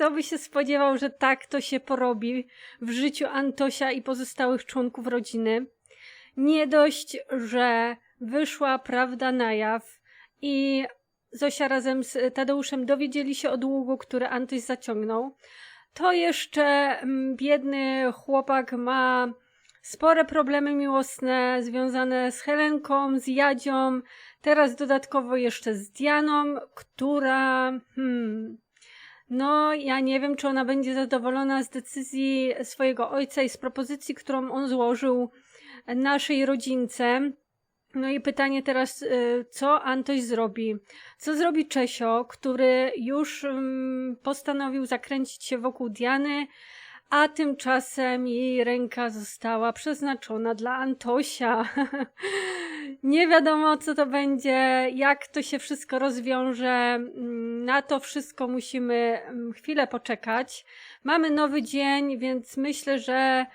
Kto by się spodziewał, że tak to się porobi w życiu Antosia i pozostałych członków rodziny? Nie dość, że wyszła prawda na jaw i Zosia razem z Tadeuszem dowiedzieli się o długu, który Antoś zaciągnął, to jeszcze mm, biedny chłopak ma spore problemy miłosne związane z Helenką, z Jadzią, teraz dodatkowo jeszcze z Dianą, która... Hmm, no, ja nie wiem, czy ona będzie zadowolona z decyzji swojego ojca i z propozycji, którą on złożył naszej rodzince. No i pytanie teraz, y, co Antoś zrobi? Co zrobi Czesio, który już mm, postanowił zakręcić się wokół Diany, a tymczasem jej ręka została przeznaczona dla Antosia. Nie wiadomo, co to będzie, jak to się wszystko rozwiąże. Mm, Na to wszystko musimy mm, chwilę poczekać. Mamy nowy dzień, więc myślę, że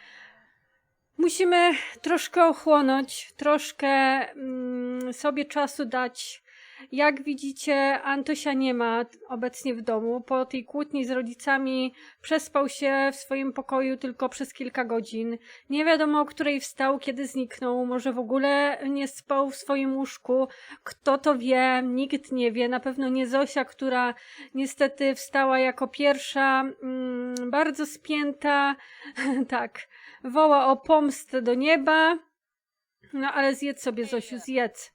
musimy troszkę ochłonąć, troszkę mm, sobie czasu dać. Jak widzicie, Antosia nie ma obecnie w domu. Po tej kłótni z rodzicami przespał się w swoim pokoju tylko przez kilka godzin. Nie wiadomo, o której wstał, kiedy zniknął. Może w ogóle nie spał w swoim łóżku. Kto to wie? Nikt nie wie. Na pewno nie Zosia, która niestety wstała jako pierwsza, mm, bardzo spięta. tak, woła o pomstę do nieba. No ale zjedz sobie, Zosiu, zjedz.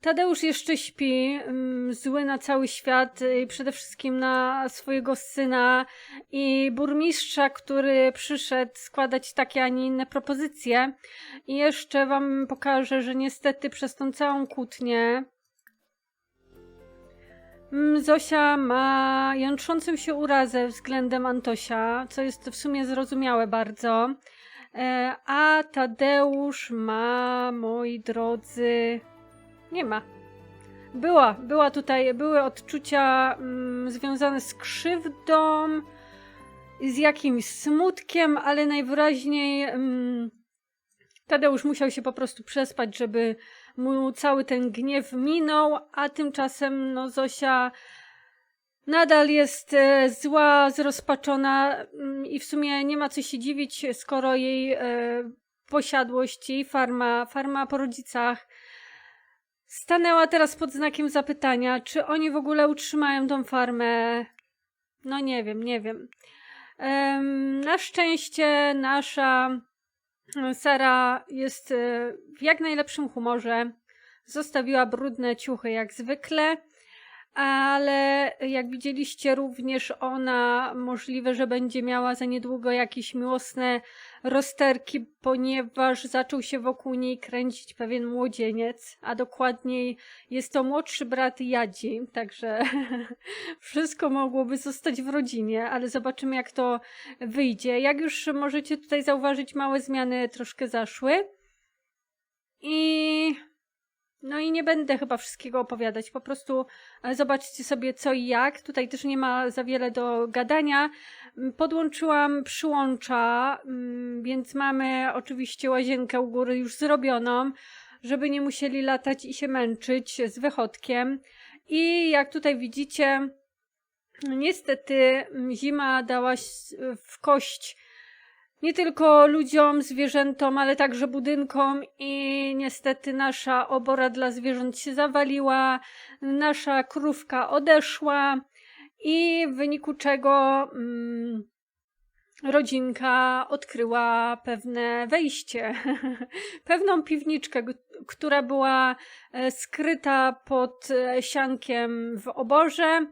Tadeusz jeszcze śpi, mm, zły na cały świat i przede wszystkim na swojego syna i burmistrza, który przyszedł składać takie, a nie inne propozycje. I jeszcze wam pokażę, że niestety przez tą całą kłótnię mm, Zosia ma jątrzącą się urazę względem Antosia, co jest w sumie zrozumiałe bardzo. E, A Tadeusz ma, moi drodzy, nie ma. Była, była tutaj, były odczucia mm, związane z krzywdą, z jakimś smutkiem, ale najwyraźniej mm, Tadeusz musiał się po prostu przespać, żeby mu cały ten gniew minął, a tymczasem no Zosia nadal jest e, zła, zrozpaczona mm, i w sumie nie ma co się dziwić, skoro jej e, posiadłość, jej farma, farma po rodzicach stanęła teraz pod znakiem zapytania, czy oni w ogóle utrzymają tą farmę. No nie wiem, nie wiem. Em, na szczęście nasza Sara jest e, w jak najlepszym humorze. Zostawiła brudne ciuchy jak zwykle, ale jak widzieliście, również ona możliwe, że będzie miała za niedługo jakieś miłosne rozterki, ponieważ zaczął się wokół niej kręcić pewien młodzieniec, a dokładniej jest to młodszy brat Jadzi, także wszystko mogłoby zostać w rodzinie, ale zobaczymy jak to wyjdzie. Jak już możecie tutaj zauważyć, małe zmiany troszkę zaszły. I i nie będę chyba wszystkiego opowiadać, po prostu e, zobaczcie sobie co i jak. Tutaj też nie ma za wiele do gadania. Mm, Podłączyłam przyłącza, mm, więc mamy oczywiście łazienkę u góry już zrobioną, żeby nie musieli latać i się męczyć z wychodkiem. I jak tutaj widzicie, niestety mm, zima dała w kość nie tylko ludziom, zwierzętom, ale także budynkom i niestety nasza obora dla zwierząt się zawaliła, nasza krówka odeszła i w wyniku czego mm, rodzinka odkryła pewne wejście, pewną piwniczkę, która była e, skryta pod e, siankiem w oborze,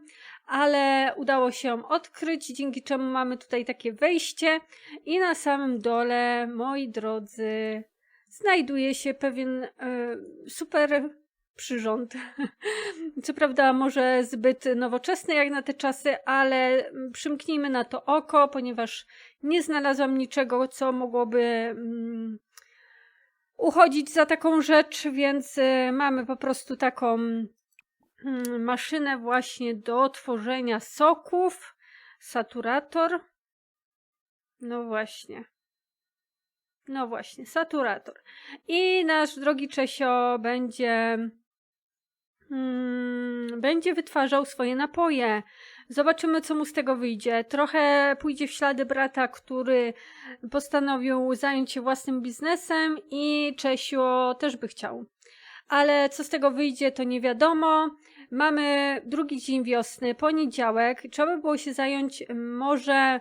ale udało się ją odkryć, dzięki czemu mamy tutaj takie wejście i na samym dole, moi drodzy, znajduje się pewien e, super przyrząd. Co prawda, może zbyt nowoczesny jak na te czasy, ale przymknijmy na to oko, ponieważ nie znalazłam niczego, co mogłoby mm, uchodzić za taką rzecz, więc y, mamy po prostu taką maszynę właśnie do tworzenia soków, saturator. No właśnie. No właśnie, saturator. I nasz drogi Czesio będzie mm, będzie wytwarzał swoje napoje. Zobaczymy, co mu z tego wyjdzie. Trochę pójdzie w ślady brata, który postanowił zająć się własnym biznesem i Czesio też by chciał. Ale co z tego wyjdzie, to nie wiadomo. Mamy drugi dzień wiosny, poniedziałek. Trzeba by było się zająć mm, może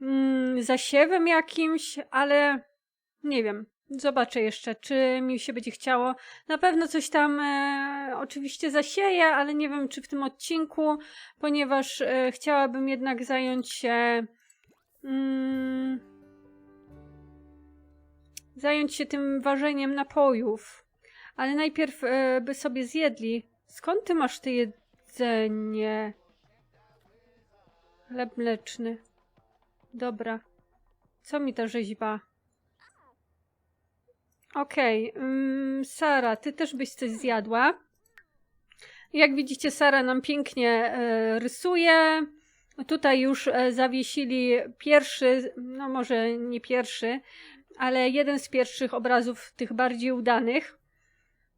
mm, zasiewem jakimś, ale nie wiem. Zobaczę jeszcze, czy mi się będzie chciało. Na pewno coś tam e, oczywiście zasieję, ale nie wiem, czy w tym odcinku, ponieważ e, chciałabym jednak zająć się. Mm, zająć się tym ważeniem napojów. Ale najpierw e, by sobie zjedli. Skąd ty masz to jedzenie? Chleb mleczny. Dobra. Co mi ta rzeźba? Okej, ym, Sara, ty też byś coś zjadła. Jak widzicie, Sara nam pięknie e, rysuje. Tutaj już e, zawiesili pierwszy, no może nie pierwszy, ale jeden z pierwszych obrazów tych bardziej udanych.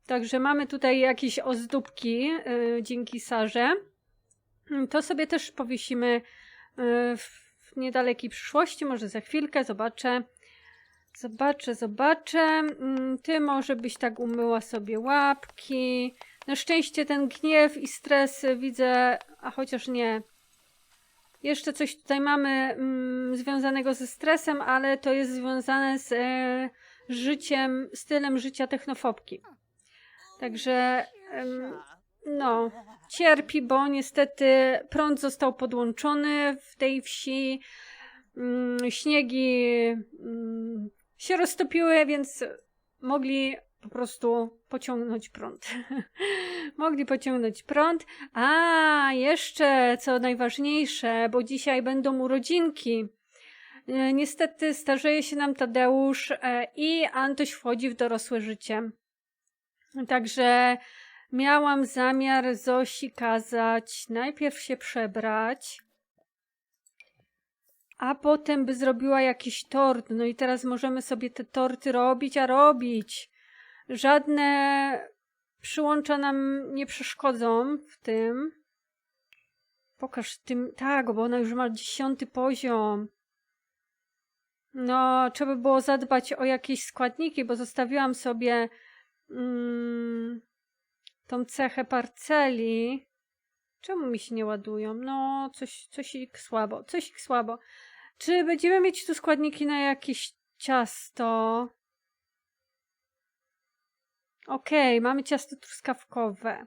Także mamy tutaj jakieś ozdóbki e, dzięki Sarze. To sobie też powiesimy e, w, niedalekiej przyszłości, może za chwilkę, zobaczę. Zobaczę, zobaczę. Mm, Ty może byś tak umyła sobie łapki. Na szczęście ten gniew i stres y, widzę, a chociaż nie. Jeszcze coś tutaj mamy mm, związanego ze stresem, ale to jest związane z e, życiem, stylem życia technofobki. Także no, cierpi, bo niestety prąd został podłączony w tej wsi. Mm, śniegi mm, się roztopiły, więc mogli po prostu pociągnąć prąd. mogli pociągnąć prąd. A, jeszcze co najważniejsze, bo dzisiaj będą urodzinki. E, Niestety starzeje się nam Tadeusz e, i Antoś wchodzi w dorosłe życie. Także miałam zamiar Zosi kazać najpierw się przebrać, a potem by zrobiła jakiś tort. No i teraz możemy sobie te torty robić, a robić. Żadne przyłącza nam nie przeszkodzą w tym. Pokaż tym. Tak, bo ona już ma dziesiąty poziom. No, trzeba by było zadbać o jakieś składniki, bo zostawiłam sobie mm, tą cechę parceli. Czemu mi się nie ładują? No, coś, coś ich słabo, coś ich słabo. Czy będziemy mieć tu składniki na jakieś ciasto? Okej, mamy ciasto truskawkowe.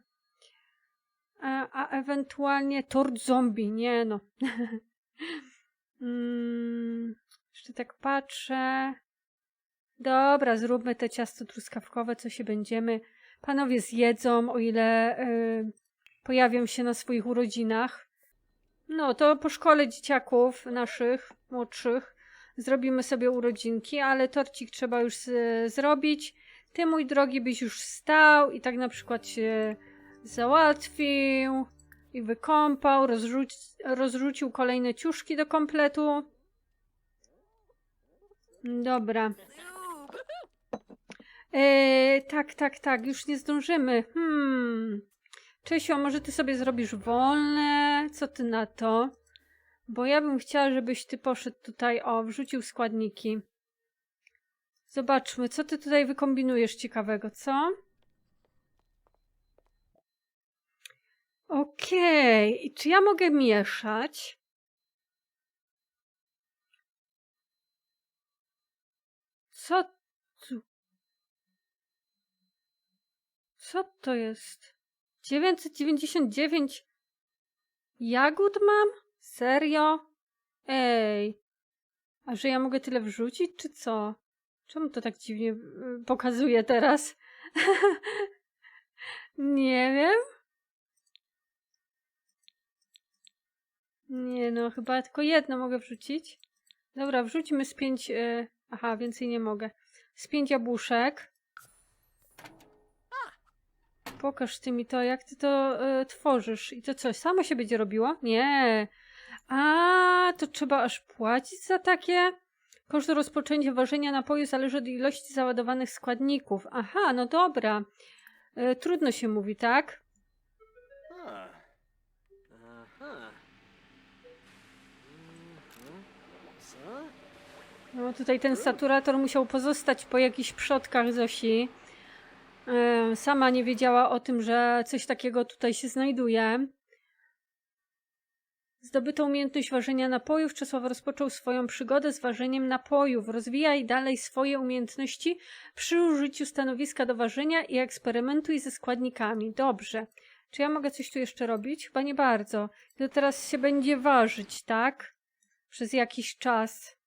A, a ewentualnie tort zombie, nie no. mm, jeszcze tak patrzę. Dobra, zróbmy te ciasto truskawkowe, co się będziemy. Panowie zjedzą, o ile y, pojawią się na swoich urodzinach. No, to po szkole dzieciaków naszych, młodszych, zrobimy sobie urodzinki, ale torcik trzeba już z, zrobić. Ty, mój drogi, byś już stał i tak na przykład się załatwił i wykąpał, rozrzucił kolejne ciuszki do kompletu. Dobra. Eee, tak, tak, tak, już nie zdążymy. Hmm. Czesio, może ty sobie zrobisz wolne? Co ty na to? Bo ja bym chciała, żebyś ty poszedł tutaj, o, wrzucił składniki. Zobaczmy, co ty tutaj wykombinujesz ciekawego, co? Okej, i czy ja mogę mieszać? Co tu? Co to jest? 999 jagód mam? Serio? Ej. A że ja mogę tyle wrzucić, czy co? Czemu to tak dziwnie y, pokazuje teraz? Nie wiem. Nie no, chyba tylko jedno mogę wrzucić. Dobra, wrzućmy z pięć... y, Aha, więcej nie mogę. Z pięć jabłuszek. Pokaż ty mi to, jak ty to y, tworzysz. I to coś samo się będzie robiło? Nie. A, to trzeba aż płacić za takie? Koszt rozpoczęcia ważenia napoju zależy od ilości załadowanych składników. Aha, no dobra. E, trudno się mówi, tak? No tutaj ten saturator musiał pozostać po jakichś przodkach Zosi. Sama nie wiedziała o tym, że coś takiego tutaj się znajduje. Zdobytą umiejętność ważenia napojów, Czesław rozpoczął swoją przygodę z ważeniem napojów. Rozwijaj dalej swoje umiejętności przy użyciu stanowiska do ważenia i eksperymentuj ze składnikami. Dobrze. Czy ja mogę coś tu jeszcze robić? Chyba nie bardzo. To teraz się będzie ważyć, tak? Przez jakiś czas.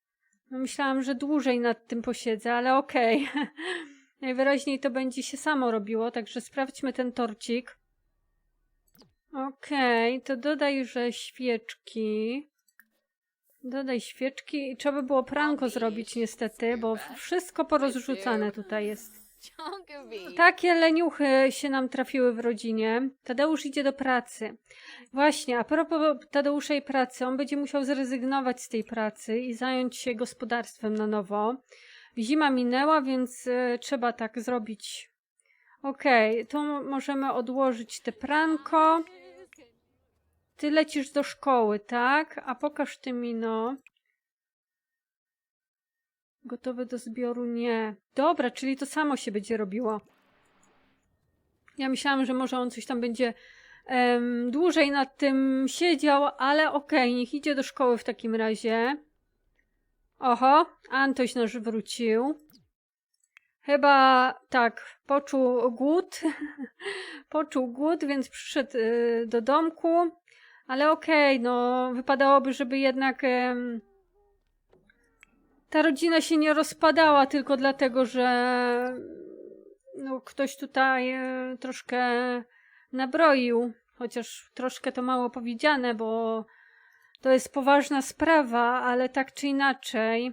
No myślałam, że dłużej nad tym posiedzę, ale okej. Najwyraźniej to będzie się samo robiło, także sprawdźmy ten torcik. Okej, to dodaj, że świeczki. Dodaj świeczki i trzeba by było pranko zrobić niestety, bo wszystko porozrzucane tutaj jest. Takie leniuchy się nam trafiły w rodzinie. Tadeusz idzie do pracy. Właśnie, a propos Tadeusza i pracy, on będzie musiał zrezygnować z tej pracy i zająć się gospodarstwem na nowo. Zima minęła, więc e, trzeba tak zrobić. Okej, to mo- możemy odłożyć te pranko. Ty lecisz do szkoły, tak? A pokaż ty mi, no. Gotowy do zbioru? Nie. Dobra, czyli to samo się będzie robiło. Ja myślałam, że może on coś tam będzie em, dłużej nad tym siedział, ale okej, niech idzie do szkoły w takim razie. Oho, Antoś nasz wrócił. Chyba tak, poczuł głód. poczuł głód, więc przyszedł y, do domku. Ale okej, no wypadałoby, żeby jednak em, ta rodzina się nie rozpadała tylko dlatego, że no, ktoś tutaj e, troszkę nabroił. Chociaż troszkę to mało powiedziane, bo to jest poważna sprawa, ale tak czy inaczej.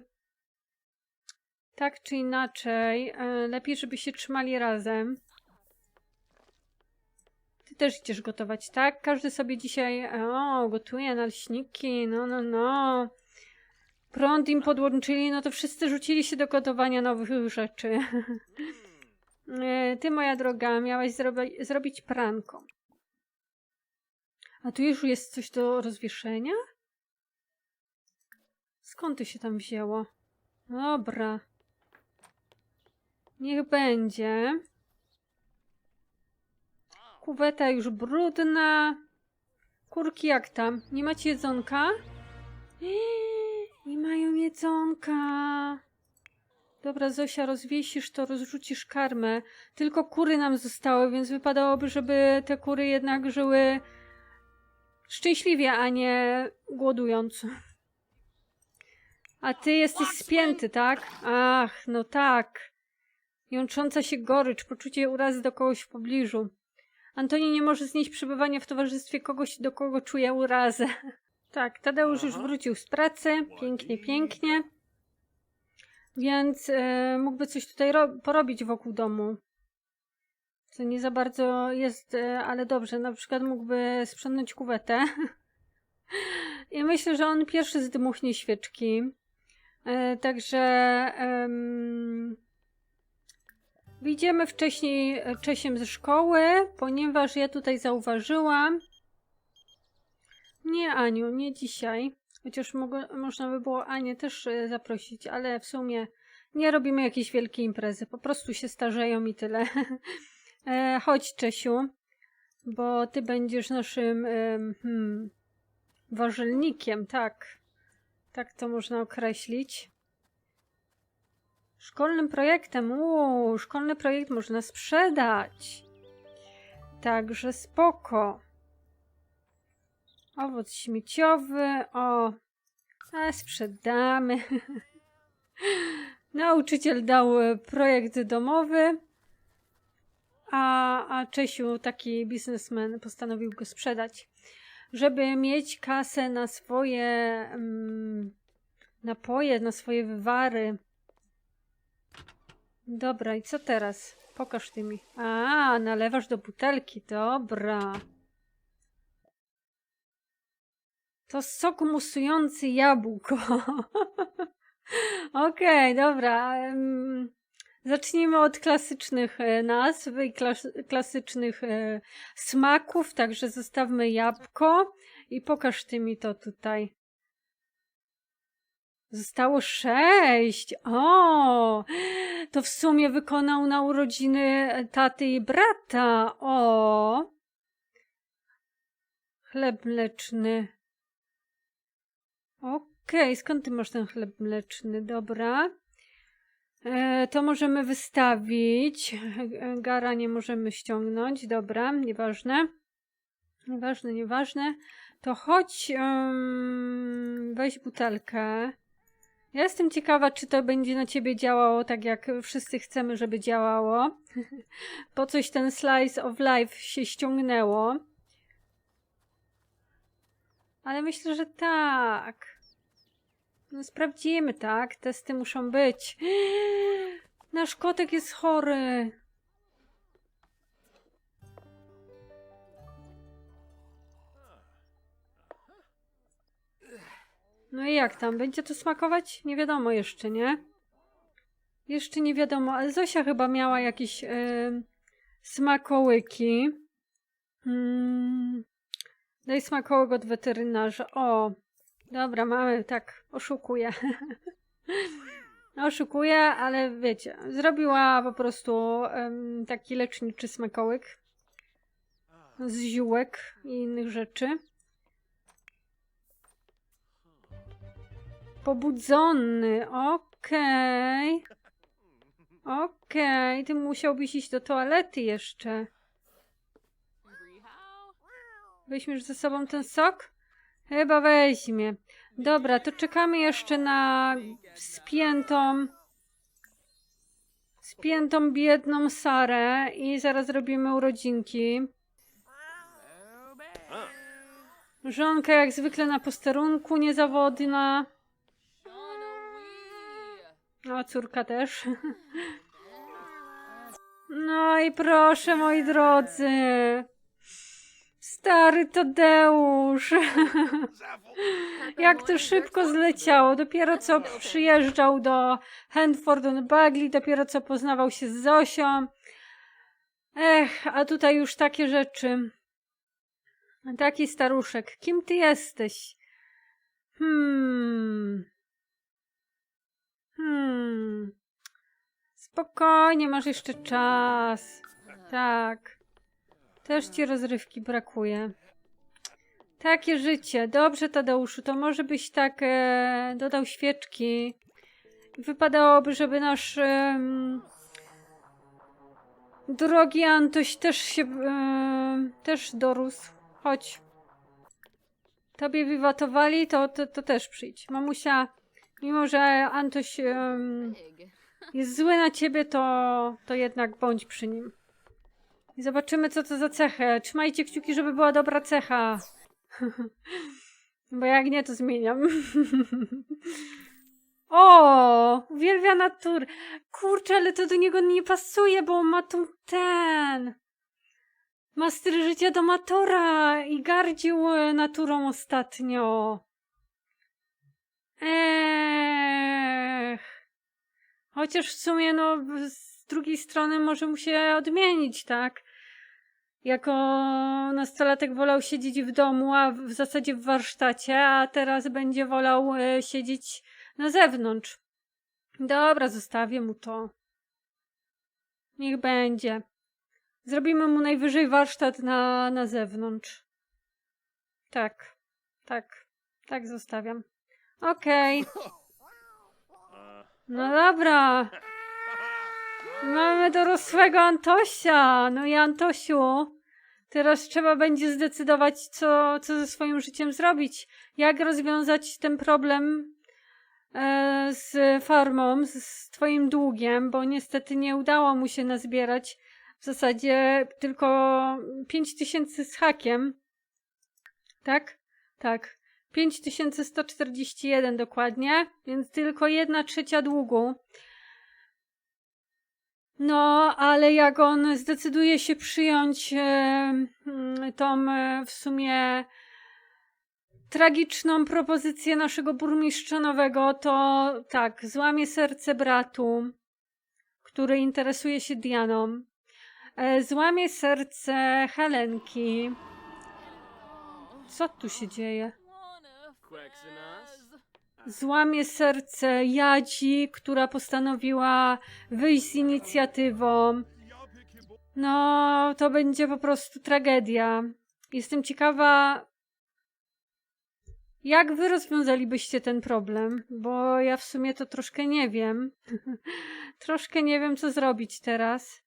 Tak czy inaczej, e, lepiej, żeby się trzymali razem. Ty też idziesz gotować, tak? Każdy sobie dzisiaj, o, gotuje naleśniki, no, no, no. Prąd im podłączyli, no to wszyscy rzucili się do gotowania nowych rzeczy. E, Ty, moja droga, miałaś zrobi zrobić pranko. A tu już jest coś do rozwieszenia? Skąd to się tam wzięło? Dobra. Niech będzie. Kuweta już brudna. Kurki jak tam? Nie macie jedzonka? Nie mają jedzonka. Dobra, Zosia, rozwiesisz to, rozrzucisz karmę. Tylko kury nam zostały, więc wypadałoby, żeby te kury jednak żyły szczęśliwie, a nie głodując. A ty jesteś spięty, tak? Ach, no tak. Jątrząca się gorycz, poczucie urazy do kogoś w pobliżu. Antoni nie może znieść przebywania w towarzystwie kogoś, do kogo czuje urazę. Tak, Tadeusz już wrócił z pracy. Pięknie, pięknie. Więc e, mógłby coś tutaj ro- porobić wokół domu. Co nie za bardzo jest, e, ale dobrze. Na przykład mógłby sprzątnąć kuwetę. I myślę, że on pierwszy zdmuchnie świeczki. E, także em, wcześniej e, Czesiem ze szkoły, ponieważ ja tutaj zauważyłam. Nie, Aniu, nie dzisiaj. Chociaż mogło, można by było Anię też e, zaprosić, ale w sumie nie robimy jakiejś wielkiej imprezy. Po prostu się starzeją i tyle. e, chodź, Czesiu, bo ty będziesz naszym hmm, tak. Tak to można określić. Szkolnym projektem. Uuu, szkolny projekt można sprzedać. Także spoko. Owoc śmieciowy. O, a sprzedamy. Nauczyciel dał e, projekt domowy, a, a Czesiu, taki biznesmen, postanowił go sprzedać, żeby mieć kasę na swoje mm, napoje, na swoje wywary. Dobra, i co teraz? Pokaż ty mi. A, nalewasz do butelki, dobra. To sok musujący jabłko. Okej, dobra. Zacznijmy od klasycznych e, nazw i klas klasycznych e, smaków, także zostawmy jabłko i pokaż ty mi to tutaj. Zostało sześć. O, to w sumie wykonał na urodziny taty i brata. O, chleb mleczny. Okej, skąd ty masz ten chleb mleczny? Dobra. E, to możemy wystawić. Gara nie możemy ściągnąć. Dobra, nieważne. Nieważne, nieważne. To chodź, em, weź butelkę. Ja jestem ciekawa, czy to będzie na ciebie działało tak, jak wszyscy chcemy, żeby działało. Po coś ten slice of life się ściągnęło. Ale myślę, że tak. No sprawdzimy, tak? Testy muszą być. Nasz kotek jest chory. No i jak tam? Będzie to smakować? Nie wiadomo jeszcze, nie? Jeszcze nie wiadomo, ale Zosia chyba miała jakieś em, smakołyki. Hmm. Daj smakołyk od weterynarza. O, dobra, mamy, tak, oszukuję. oszukuję, ale wiecie, zrobiła po prostu em, taki leczniczy smakołyk z ziółek i innych rzeczy. Pobudzony, okej. Okej, ty musiałbyś iść do toalety jeszcze. Weźmiesz ze sobą ten sok? Chyba weźmie. Dobra, to czekamy jeszcze na spiętą spiętą biedną Sarę i zaraz robimy urodzinki. Żonka jak zwykle na posterunku, niezawodna. A córka też. No i proszę, moi drodzy. Stary Tadeusz. Jak to szybko zleciało. Dopiero co przyjeżdżał do Handford on Bagley, dopiero co poznawał się z Zosią. Ech, a tutaj już takie rzeczy. Taki staruszek. Kim ty jesteś? Hmm. Hmm. Spokojnie, masz jeszcze czas. Tak. Też ci rozrywki brakuje. Takie życie. Dobrze, Tadeuszu, to może byś tak e, dodał świeczki. Wypadałoby, żeby nasz em, drogi Antoś też się e, też dorósł. Chodź. Tobie wiwatowali, to, to, to też przyjdź. Mamusia, mimo że Antoś em, jest zły na ciebie, to, to jednak bądź przy nim. I zobaczymy, co to za cechę. Trzymajcie kciuki, żeby była dobra cecha. Bo jak nie, to zmieniam. o! Uwielbia natur. Kurczę, ale to do niego nie pasuje, bo on ma tu ten. Ma styl życia domatora i gardził e, naturą ostatnio. Ech. Chociaż w sumie, no, z drugiej strony może mu się odmienić, tak? Jako nastolatek wolał siedzieć w domu, a w zasadzie w warsztacie, a teraz będzie wolał e, siedzieć na zewnątrz. Dobra, zostawię mu to. Niech będzie. Zrobimy mu najwyżej warsztat na, na zewnątrz. Tak, tak, tak zostawiam. Okej. No dobra. Mamy dorosłego Antosia. No i Antosiu, teraz trzeba będzie zdecydować, co, co ze swoim życiem zrobić. Jak rozwiązać ten problem e, z farmą, z, z twoim długiem, bo niestety nie udało mu się nazbierać w zasadzie tylko 5 tysięcy z hakiem. Tak? Tak. 5141 dokładnie, więc tylko jedna trzecia długu. No, ale jak on zdecyduje się przyjąć e, mm, tą e, w sumie tragiczną propozycję naszego burmistrza nowego, to tak, złamie serce bratu, który interesuje się Dianą. E, złamie serce Helenki. Co tu się dzieje? Złamie serce Jadzi, która postanowiła wyjść z inicjatywą. No, to będzie po prostu tragedia. Jestem ciekawa, jak wy rozwiązalibyście ten problem, bo ja w sumie to troszkę nie wiem. troszkę nie wiem, co zrobić teraz.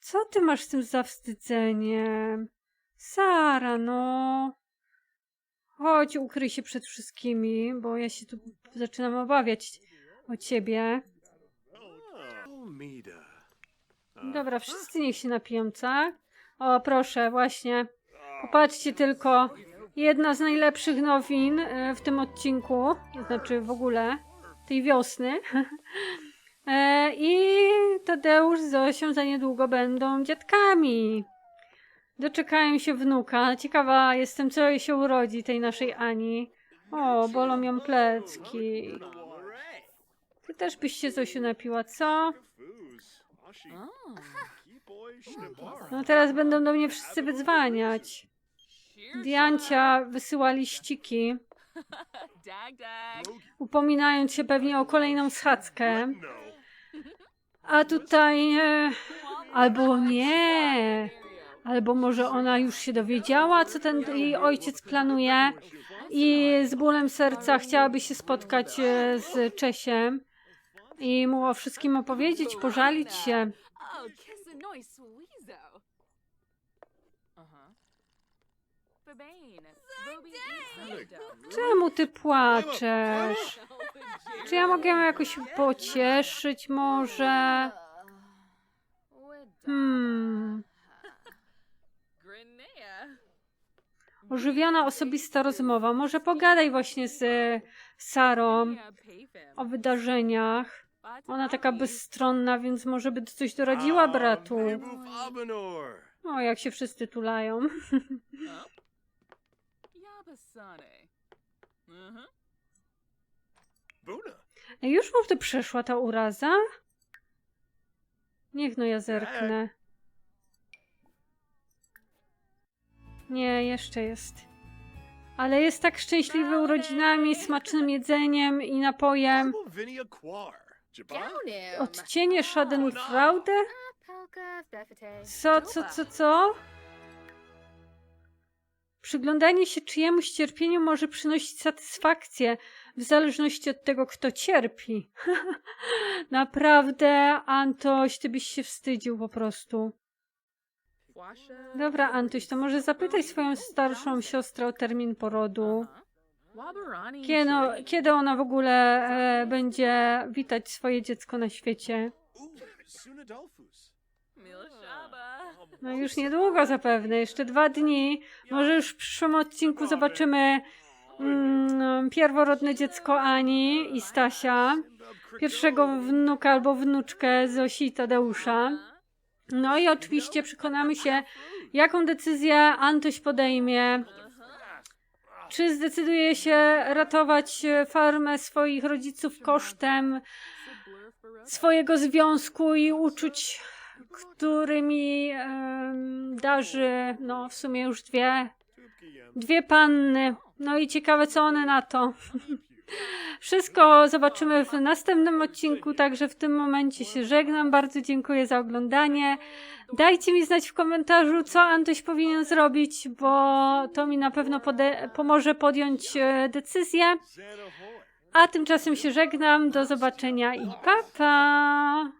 Co ty masz z tym zawstydzeniem? Sara, no. Chodź, ukryj się przed wszystkimi, bo ja się tu zaczynam obawiać o ciebie. Dobra, wszyscy niech się napiją, co? O, proszę, właśnie. Popatrzcie tylko. Jedna z najlepszych nowin e, w tym odcinku, to znaczy w ogóle tej wiosny. E, I Tadeusz z Zosią za niedługo będą dziadkami. Doczekają się wnuka. Ciekawa jestem, co jej się urodzi, tej naszej Ani. O, bolą ją plecki. Ty też byś się Zosiu napiła, co? No teraz będą do mnie wszyscy wydzwaniać. Diancia wysyła liściki, upominając się pewnie o kolejną schadzkę. A tutaj... E, albo nie. Albo może ona już się dowiedziała, co ten jej ojciec planuje i z bólem serca chciałaby się spotkać e, z Czesiem i mu o wszystkim opowiedzieć, pożalić się. Czemu ty płaczesz? Czy ja mogę ją jakoś pocieszyć może? Hmm. Ożywiona osobista rozmowa. Może pogadaj właśnie z e, Sarą o wydarzeniach. Ona taka bezstronna, więc może by coś doradziła bratu. O, jak się wszyscy tulają. Już mu to przeszła ta uraza? Niech no ja zerknę. Nie, jeszcze jest. Ale jest tak szczęśliwy urodzinami, smacznym jedzeniem i napojem. Odcienie Schadenfreude? Co, co, co, co? Przyglądanie się czyjemuś cierpieniu może przynosić satysfakcję, w zależności od tego, kto cierpi. Naprawdę, Antoś, ty byś się wstydził po prostu. Dobra, Antoś, to może zapytaj swoją starszą siostrę o termin porodu. Kiedy, kiedy ona w ogóle e, będzie witać swoje dziecko na świecie? No już niedługo zapewne, jeszcze dwa dni. Może już w przyszłym odcinku zobaczymy mm, pierworodne dziecko Ani i Stasia, pierwszego wnuka albo wnuczkę Zosi i Tadeusza. No i oczywiście przekonamy się, jaką decyzję Antoś podejmie. Czy zdecyduje się ratować e, farmę swoich rodziców kosztem swojego związku i uczuć, którymi em, darzy, no w sumie już dwie, dwie panny. No i ciekawe, co one na to. Wszystko zobaczymy w następnym odcinku, także w tym momencie się żegnam. Bardzo dziękuję za oglądanie. Dajcie mi znać w komentarzu, co Antoś powinien zrobić, bo to mi na pewno pomoże podjąć e, decyzję. A tymczasem się żegnam. Do zobaczenia i pa pa!